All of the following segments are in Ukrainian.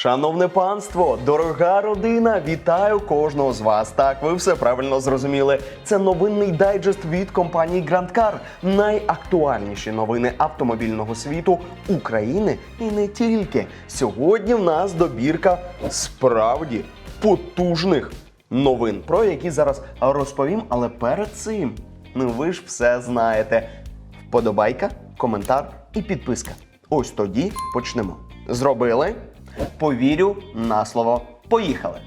Шановне панство, дорога родина, вітаю кожного з вас. Так, ви все правильно зрозуміли. Це новинний дайджест від компанії Grand Car. Найактуальніші новини автомобільного світу України і не тільки. Сьогодні в нас добірка справді потужних новин, про які зараз розповім. Але перед цим, ну ви ж все знаєте. Вподобайка, коментар і підписка. Ось тоді почнемо. Зробили? Повірю на слово. Поїхали!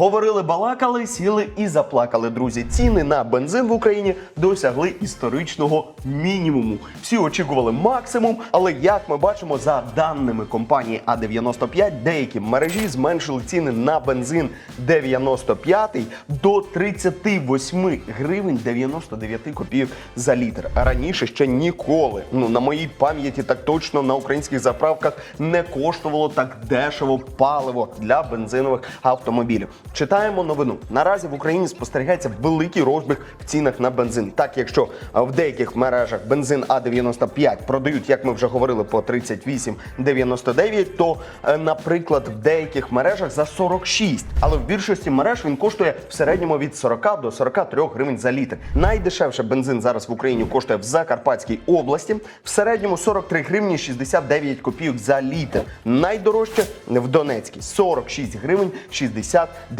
Говорили, балакали, сіли і заплакали. Друзі, ціни на бензин в Україні досягли історичного мінімуму. Всі очікували максимум, але як ми бачимо, за даними компанії А95, деякі мережі зменшили ціни на бензин 95 до 38 гривень 99 копійок за літр. Раніше ще ніколи, ну на моїй пам'яті, так точно на українських заправках не коштувало так дешево паливо для бензинових автомобілів. Читаємо новину. Наразі в Україні спостерігається великий розбіг в цінах на бензин. Так, якщо в деяких мережах бензин А95 продають, як ми вже говорили, по 38,99, то, е, наприклад, в деяких мережах за 46. Але в більшості мереж він коштує в середньому від 40 до 43 гривень за літр. Найдешевше бензин зараз в Україні коштує в Закарпатській області. В середньому 43 гривні 69 копійок за літр. Найдорожче в Донецькій 46 гривень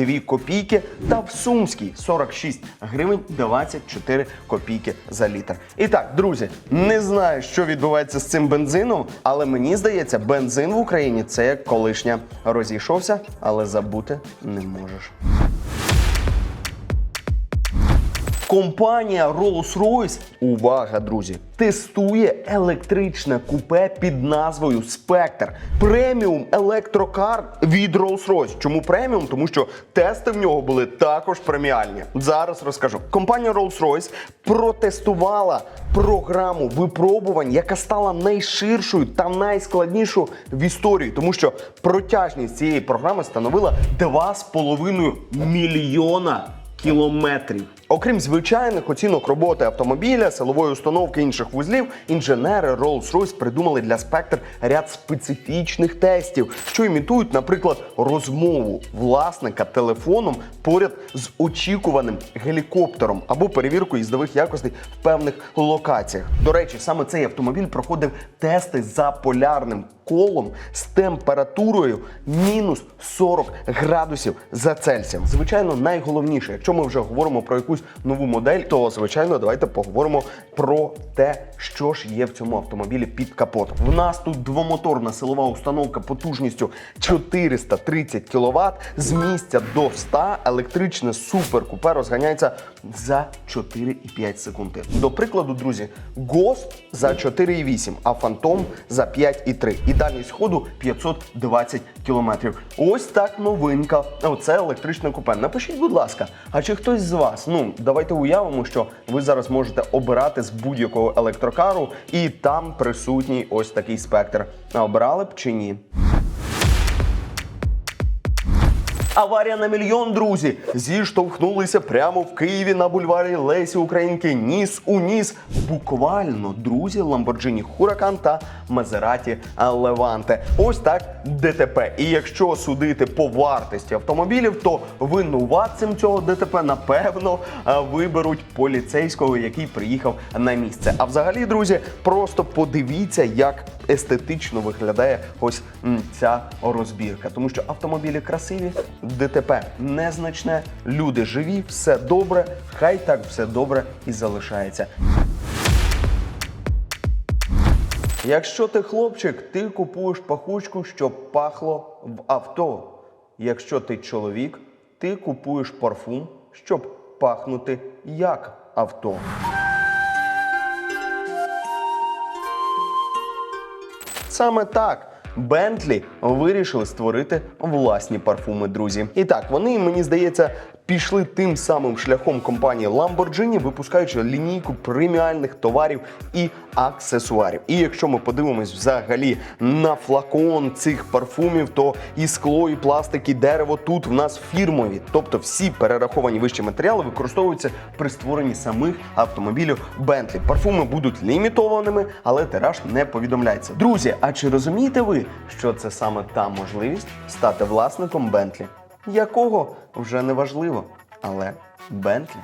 62 копійки. Та в Сумській 46 гривень 24 копійки за літр. І так, друзі, не знаю, що відбувається з цим бензином, але мені здається, бензин в Україні це як колишня розійшовся, але забути не можеш. Компанія Rolls-Royce, увага, друзі, тестує електричне купе під назвою Spectre. Преміум електрокар від Rolls-Royce. Чому преміум? Тому що тести в нього були також преміальні. Зараз розкажу. Компанія Rolls-Royce протестувала програму випробувань, яка стала найширшою та найскладнішою в історії, тому що протяжність цієї програми становила 2,5 мільйона кілометрів. Окрім звичайних оцінок роботи автомобіля, силової установки інших вузлів, інженери Rolls-Royce придумали для Spectre ряд специфічних тестів, що імітують, наприклад, розмову власника телефоном поряд з очікуваним гелікоптером або перевірку їздових якостей в певних локаціях. До речі, саме цей автомобіль проходив тести за полярним колом з температурою мінус 40 градусів за Цельсієм. Звичайно, найголовніше, якщо ми вже говоримо про якусь нову модель, то звичайно давайте поговоримо про те, що ж є в цьому автомобілі під капотом. В нас тут двомоторна силова установка потужністю 430 кВт з місця до 100 електричне суперкупе розганяється за 4,5 секунди. До прикладу, друзі, Ghost за 4,8, а Phantom за 5,3. І дальність ходу 520 км. Ось так новинка. Оце електричне купе. Напишіть, будь ласка, а чи хтось з вас? Ну, давайте уявимо, що ви зараз можете обирати з будь-якого електрокару, і там присутній ось такий спектр. А обирали б чи ні? Аварія на мільйон, друзі, зіштовхнулися прямо в Києві на бульварі Лесі Українки. Ніс у ніс. Буквально, друзі, Lamborghini Huracan та Maserati Levante. Ось так ДТП. І якщо судити по вартості автомобілів, то винуватцем цього ДТП напевно виберуть поліцейського, який приїхав на місце. А взагалі, друзі, просто подивіться, як естетично виглядає ось ця розбірка. Тому що автомобілі красиві, ДТП незначне, люди живі, все добре. Хай так все добре і залишається. Якщо ти хлопчик, ти купуєш пахучку, щоб пахло в авто. Якщо ти чоловік, ти купуєш парфум, щоб пахнути як авто. Саме так. Бентлі вирішили створити власні парфуми, друзі. І так, вони, мені здається, пішли тим самим шляхом компанії Lamborghini, випускаючи лінійку преміальних товарів і аксесуарів. І якщо ми подивимось взагалі на флакон цих парфумів, то і скло, і пластик, і дерево тут в нас фірмові. Тобто всі перераховані вищі матеріали використовуються при створенні самих автомобілів Bentley. Парфуми будуть лімітованими, але тираж не повідомляється. Друзі, а чи розумієте ви, що це саме та можливість стати власником Bentley? Якого вже не важливо, але Бентлі.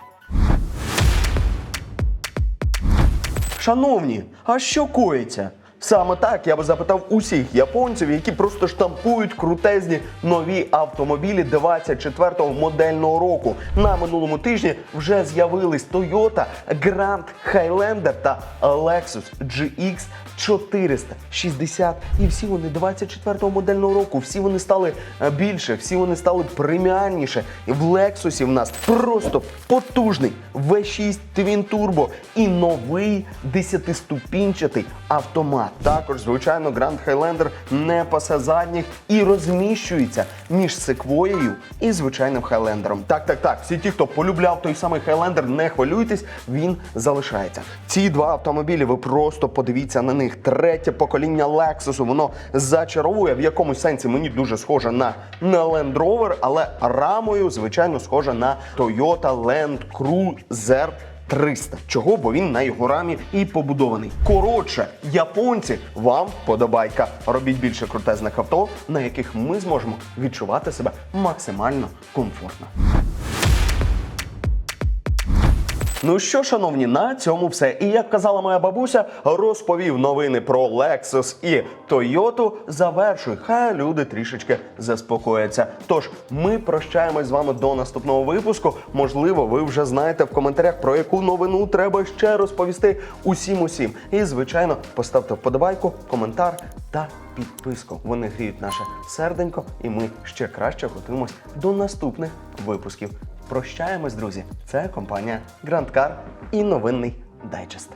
Шановні, а що коїться? Саме так я би запитав усіх японців, які просто штампують крутезні нові автомобілі 24-го модельного року. На минулому тижні вже з'явились Toyota Grand Highlander та Lexus GX 460. І всі вони 24-го модельного року. Всі вони стали е, більше, всі вони стали преміальніше. І в Lexus в нас просто потужний V6 Twin Turbo і новий 10-ступінчатий автомат. Також, звичайно, Grand Highlander не пасе задніх і розміщується між секвоєю і звичайним Highlander. Так, так, так. Всі ті, хто полюбляв той самий Highlander, не хвилюйтесь, він залишається. Ці два автомобілі, ви просто подивіться на них. Третє покоління Lexus, воно зачаровує в якомусь сенсі. Мені дуже схоже на, на Land Rover, але рамою, звичайно, схоже на Toyota Land Cruiser 300. Чого? Бо він на його рамі і побудований. Коротше, японці, вам подобайка. Робіть більше крутезних авто, на яких ми зможемо відчувати себе максимально комфортно. Ну що, шановні, на цьому все. І як казала моя бабуся, розповів новини про Lexus і Toyota. Завершуй, хай люди трішечки заспокояться. Тож ми прощаємось з вами до наступного випуску. Можливо, ви вже знаєте в коментарях про яку новину треба ще розповісти усім усім. І звичайно, поставте вподобайку, коментар та підписку. Вони гріють наше серденько, і ми ще краще готуємось до наступних випусків. Прощаємось, друзі. Це компанія Grand Car і новинний дайджест.